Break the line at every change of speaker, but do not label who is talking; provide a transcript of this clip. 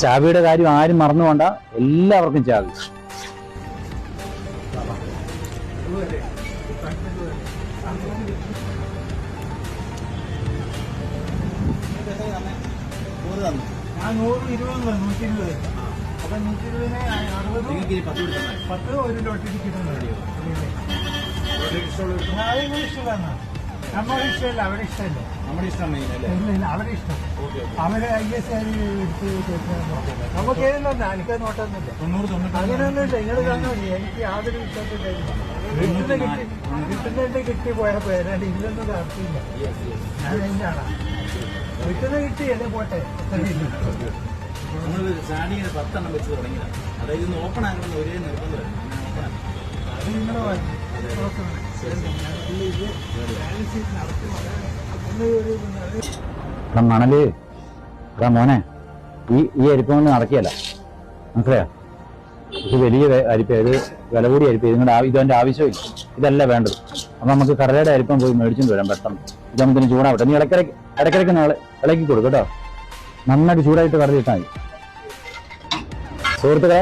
ചാവിയുടെ കാര്യം ആരും മറന്നുകൊണ്ട എല്ലാവർക്കും ചാവി.
ഞാൻ നൂറ് ഇരുപത് നൂറ്റി ഇരുപത് അപ്പൊ നൂറ്റി ഇരുപതിന് അറുപത് പത്ത് ഒരു ലോട്ടിന് ടിക്കറ്റ് ഇഷ്ടമല്ല നമ്മുടെ ഇഷ്ടമല്ല അവരുടെ ഇഷ്ടമല്ല.
നമ്മുടെ ഇഷ്ടം മെയിൻ
അവരുടെ ഇഷ്ടം. അവരെ ഐ എസ് എടുത്ത് കൊടുക്കാൻ നോക്കില്ല. നമുക്ക് ഏതൊന്നുമില്ല എനിക്ക് നോട്ടൊന്നുമില്ല. അങ്ങനെയൊന്നുമില്ല. നിങ്ങൾ തന്നാ എനിക്ക് യാതൊരു വിശ്വാസമില്ല കിട്ടുന്ന കിട്ടി കിട്ടുന്നതിന്റെ കിട്ടി പോയാൽ പോയാലും ഇല്ലൊന്നും നടത്തിയില്ല. ഞാൻ അതിന്റെ ആളാ. കിട്ടുന്ന കിട്ടി അല്ലേ പോട്ടെ.
നമ്മൾ സ്റ്റാർട്ടിങ്ങിന് പത്തെണ്ണം വെച്ച് തുടങ്ങിയതാണ് അതായത് ഓപ്പൺ ആക്കണമെന്ന് ഒരേ നിർബന്ധമായിരുന്നു ഓപ്പൺ
അത് നിങ്ങളുടെ ഭാഗ്യം. നോക്കണം. മണൽ
എടാ മോനെ ഈ ഈ അരിപ്പൊന്നും കൊണ്ട് നടക്കുകയല്ല മനസ്സിലായോ? ഇത് വലിയ അരിപ്പ ഇത് വില കൂടി അരിപ്പ ഇതിന്റെ ഇതെന്റെ ആവശ്യമില്ല. ഇതല്ല വേണ്ടത്. അപ്പൊ നമുക്ക് കടലയുടെ അരിപ്പം പോയി മേടിച്ചുകൊണ്ട് വരാം പെട്ടെന്ന്. ഇത് നമുക്ക് നമുക്കിന് ചൂടാവട്ടെ. നീ ഇടയ്ക്കിടയ്ക്ക് ഇടയ്ക്കിടയ്ക്ക് നാളെ ഇളക്കി കൊടുക്കും കേട്ടോ. നന്നായിട്ട് ചൂടായിട്ട് കടലിട്ടാൽ മതി. സുഹൃത്തുക്കളെ